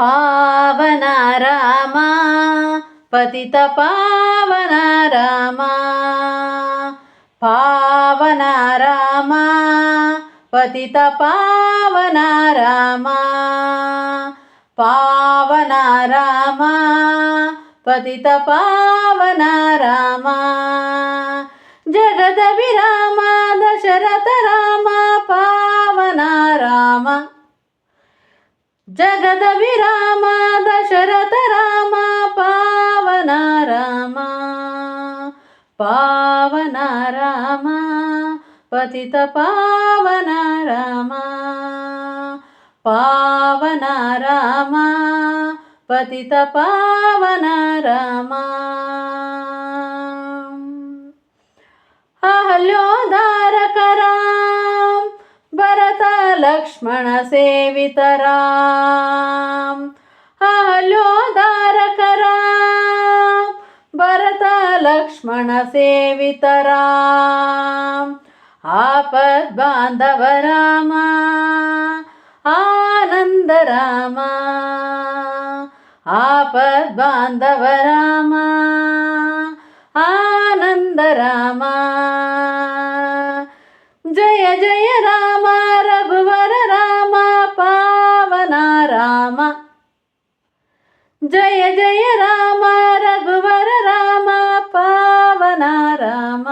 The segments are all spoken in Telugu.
పావన రామా పతిత పావన రామా పావన రామా పతిత పావన రామా పావన రామా పతిత పావన రామా జగద విరామ దశరథ రామ ಜಗದ ವಿರಾಮ, ದಶರಥ ರಾಮ, ಪಾವನ ರಾಮ ಪಾವನ ರಾಮ, ಪತಿತ ಪಾವನ ರಾಮ ಪಾವನ ರಾಮ, ಪತಿತ ಪಾವನ ರಾಮ. ಅಹಲ್ಯೋದಾ ಲಕ್ಷ್ಮಣ ಸೇವಿತರಾಮ್ ಹಲೋದಾರಕರ ಭರತ ಲಕ್ಷ್ಮಣ ಸೇವಿತರಾಮ್ ಆಪದ್ ಬಾಂಧವ ರಾಮ ಆನಂದ ರಾಮ ಆಪದ್ ಬಾಂಧವ ರಾಮ ಆನಂದ ರಾಮ ಜಯ ಜಯ ರಾಮ రామ. జయ జయ రామ రఘువర రామ పావన రామ.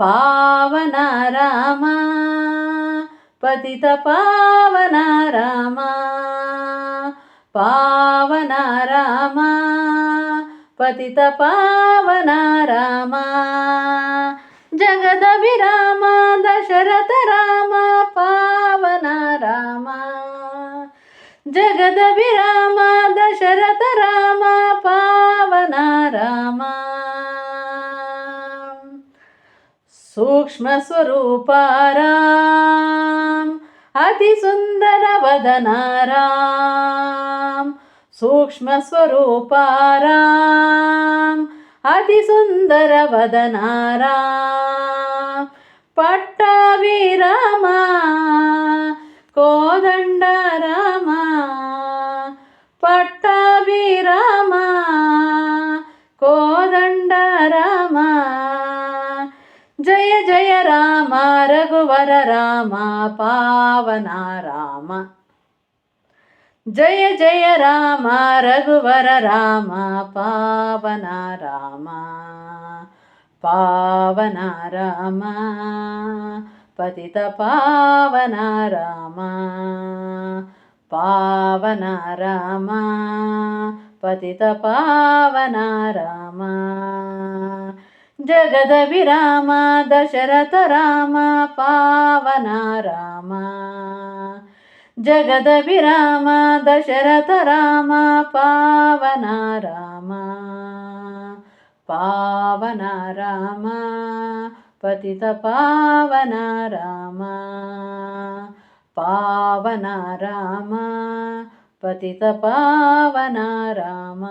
పావన రామ పతిత పావన రామ. పావన రామ పతిత పావన రామ. జగద दशरथ राम पावना राम सूक्ष्मस्वरूपा रा अतिसुन्दरवदना सुन्दर सूक्ष्मस्वरूपा राम अतिसुन्दरवदना सुन्दर वदनरा कोदण्ड रामा రామ కోదండ కోదండ రామ జయ జయ రామ రఘువర రామ పావన రామ జయ జయ రామ రఘువర రామ పావన రామ పావన రామ పతిత పావన రామ పావన రామ పతిత పావన రామ జగద విరామ దశరథ రామ పావన రామ జగద విరామ దశరథ రామ పావన రామ పావన రామ పతిత పావన రామ ಪಾವನ ರಾಮ ಪತಿತ ಪಾವನ ರಾಮ